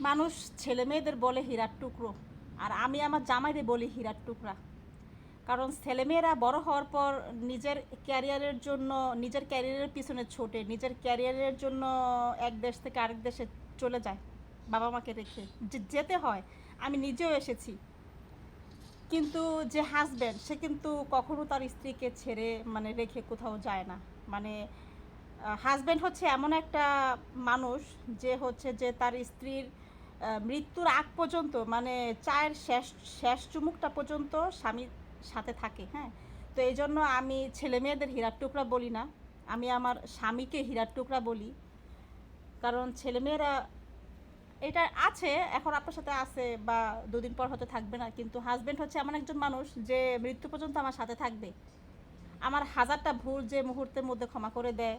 মানুষ ছেলে মেয়েদের বলে হীরার টুকরো, আর আমি আমার জামাইরে বলি হীরার টুকরা। কারণ ছেলেমেয়েরা বড় হওয়ার পর নিজের ক্যারিয়ারের জন্য, নিজের ক্যারিয়ারের পিছনে ছোটে, নিজের ক্যারিয়ারের জন্য এক দেশ থেকে আরেক দেশে চলে যায় বাবা মাকে রেখে। যেতে হয়, আমি নিজেও এসেছি। কিন্তু যে হাজব্যান্ড সে কিন্তু কখনো তার স্ত্রীকে ছেড়ে মানে রেখে কোথাও যায় না। মানে হাজব্যান্ড হচ্ছে এমন একটা মানুষ যে হচ্ছে যে তার স্ত্রীর মৃত্যুর আগ পর্যন্ত মানে চায়ের শেষ শেষ চুমুকটা পর্যন্ত স্বামীর সাথে থাকে হ্যাঁ? তো এই জন্য আমি ছেলে মেয়েদের হীরার টুকরা বলি না। আমি আমার স্বামীকে হীরার টুকরা বলি। কারণ ছেলেমেয়েরা এটা আছে, এখন আপনার সাথে আছে বা দুদিন পর হয়তো থাকবে না, কিন্তু হাজবেন্ড হচ্ছে এমন একজন মানুষ যে মৃত্যু পর্যন্ত আমার সাথে থাকবে। আমার হাজারটা ভুল যে মুহূর্তের মধ্যে ক্ষমা করে দেয়।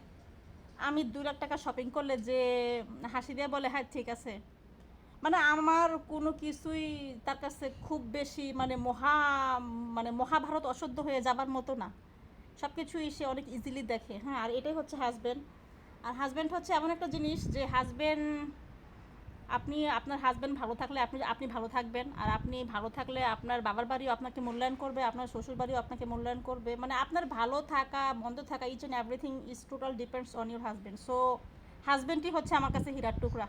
আমি দু লাখ টাকা শপিং করলে যে হাসি দিয়ে বলে হ্যাঁ ঠিক আছে। মানে আমার কোনো কিছুই তার কাছে খুব বেশি মানে মহা মানে মহাভারত অশুদ্ধ হয়ে যাবার মতো না। সব কিছুই সে অনেক ইজিলি দেখে। হ্যাঁ আর এটাই হচ্ছে হাজব্যান্ড আর হাজব্যান্ড হচ্ছে এমন একটা জিনিস যে হাজব্যান্ড আপনি, আপনার হাজব্যান্ড ভালো থাকলে আপনি আপনি ভালো থাকবেন। আর আপনি ভালো থাকলে আপনার বাবার বাড়িও আপনাকে মূল্যায়ন করবে, আপনার শ্বশুর বাড়িও আপনাকে মূল্যায়ন করবে। মানে আপনার ভালো থাকা, মন্দ থাকা each and everything is total depends on your husband so হাজব্যান্ডই হচ্ছে আমার কাছে হীরার টুকরা।